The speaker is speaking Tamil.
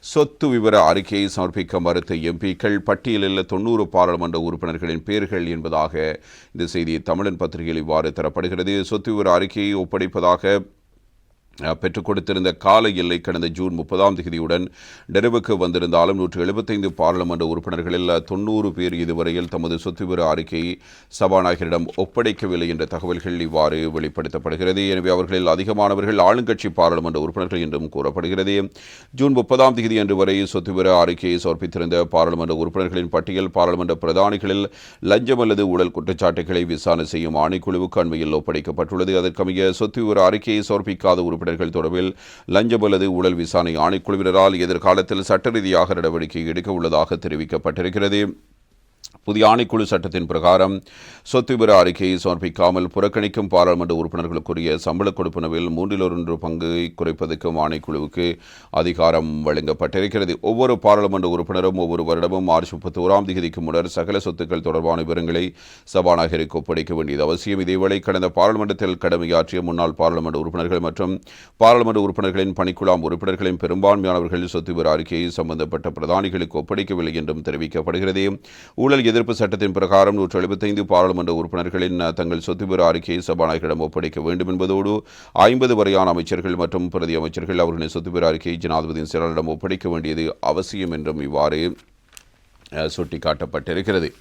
சொத்து விவர அறிக்கையை சமர்ப்பிக்க மறுத்த எம்பிக்கள் பட்டியலில் தொண்ணூறு பாராளுமன்ற உறுப்பினர்களின் பெயர்கள் என்பதாக இந்த செய்தி தமிழன் பத்திரிகையில் இவ்வாறு தரப்படுகிறது. சொத்து விவர அறிக்கையை ஒப்படைப்பதாக பெற்றுக் கொடுத்திருந்த கால எல்லை கடந்த ஜூன் முப்பதாம் தேதியுடன் நிறைவுக்கு வந்திருந்தாலும் நூற்று எழுபத்தைந்து பாராளுமன்ற உறுப்பினர்களில் தொண்ணூறு பேர் இதுவரையில் தமது சொத்துவிவர அறிக்கையை சபாநாயகரிடம் ஒப்படைக்கவில்லை என்ற தகவல்கள் இவ்வாறு வெளிப்படுத்தப்படுகிறது. எனவே அவர்களில் அதிகமானவர்கள் ஆளுங்கட்சி பாராளுமன்ற உறுப்பினர்கள் என்றும் கூறப்படுகிறது. ஜூன் முப்பதாம் தேதி அன்று வரை சொத்துவிவர அறிக்கையை சமர்ப்பித்திருந்த பாராளுமன்ற உறுப்பினர்களின் பட்டியல் பாராளுமன்ற பிரதானிகளில் லஞ்சம் அல்லது ஊழல் குற்றச்சாட்டுகளை விசாரணை செய்யும் ஆணைக்குழுவுக்கு அண்மையில் ஒப்படைக்கப்பட்டுள்ளது. அதற்கமைய சொத்துவிவர அறிக்கையை சமர்ப்பிக்காத உறுப்பினர்கள் தொடர்பில் லஞ்சம் அல்லது ஊழல் விசாரணை ஆணைக்குழுவினரால் எதிர்காலத்தில் சட்ட ரீதியாக நடவடிக்கை எடுக்க உள்ளதாக தெரிவிக்கப்பட்டிருக்கிறது. புதிய ஆணைக்குழு சட்டத்தின் பிரகாரம் சொத்து விவர அறிக்கையை சமர்ப்பிக்காமல் புறக்கணிக்கும் பாராளுமன்ற உறுப்பினர்களுக்குரிய சம்பள கொடுப்பனவில் மூன்றில் ஒன்று பங்கை குறைப்பதற்கும் ஆணைக்குழுவுக்கு அதிகாரம் வழங்கப்பட்டிருக்கிறது. ஒவ்வொரு பாராளுமன்ற உறுப்பினரும் ஒவ்வொரு வருடமும் மார்ச் முப்பத்தி ஓராம் தேதிக்கு முன்னர் சகல சொத்துக்கள் தொடர்பான விவரங்களை சபாநாயகருக்கு ஒப்படைக்க வேண்டியது அவசியம். இதேவேளை கடந்த பாராளுமன்றத்தில் கடமையாற்றிய முன்னாள் பாராளுமன்ற உறுப்பினர்கள் மற்றும் பாராளுமன்ற உறுப்பினர்களின் பணிக்குழாம் உறுப்பினர்களின் பெரும்பான்மையானவர்கள் சொத்து விவர அறிக்கையை சம்பந்தப்பட்ட பிரதானிகளுக்கு ஒப்படைக்கவில்லை என்றும் தெரிவிக்கப்படுகிறது. ஊழல் எதிர்ப்பு சட்டத்தின் பிரகாரம் நூற்று எழுபத்தைந்து பாராளுமன்ற உறுப்பினர்களின் தங்கள் சொத்து அறிக்கையை சபாநாயகரிடம் ஒப்படைக்க வேண்டும் என்பதோடு ஐம்பது வரையான அமைச்சர்கள் மற்றும் பிரதி அமைச்சர்கள் அவர்களின் சொத்துபெற அறிக்கையை ஜனாதிபதியின் செயலாளரிடம் ஒப்படைக்க வேண்டியது அவசியம் என்றும் இவ்வாறு அஹ், சுட்டிக்காட்டப்பட்டிருக்கிறது.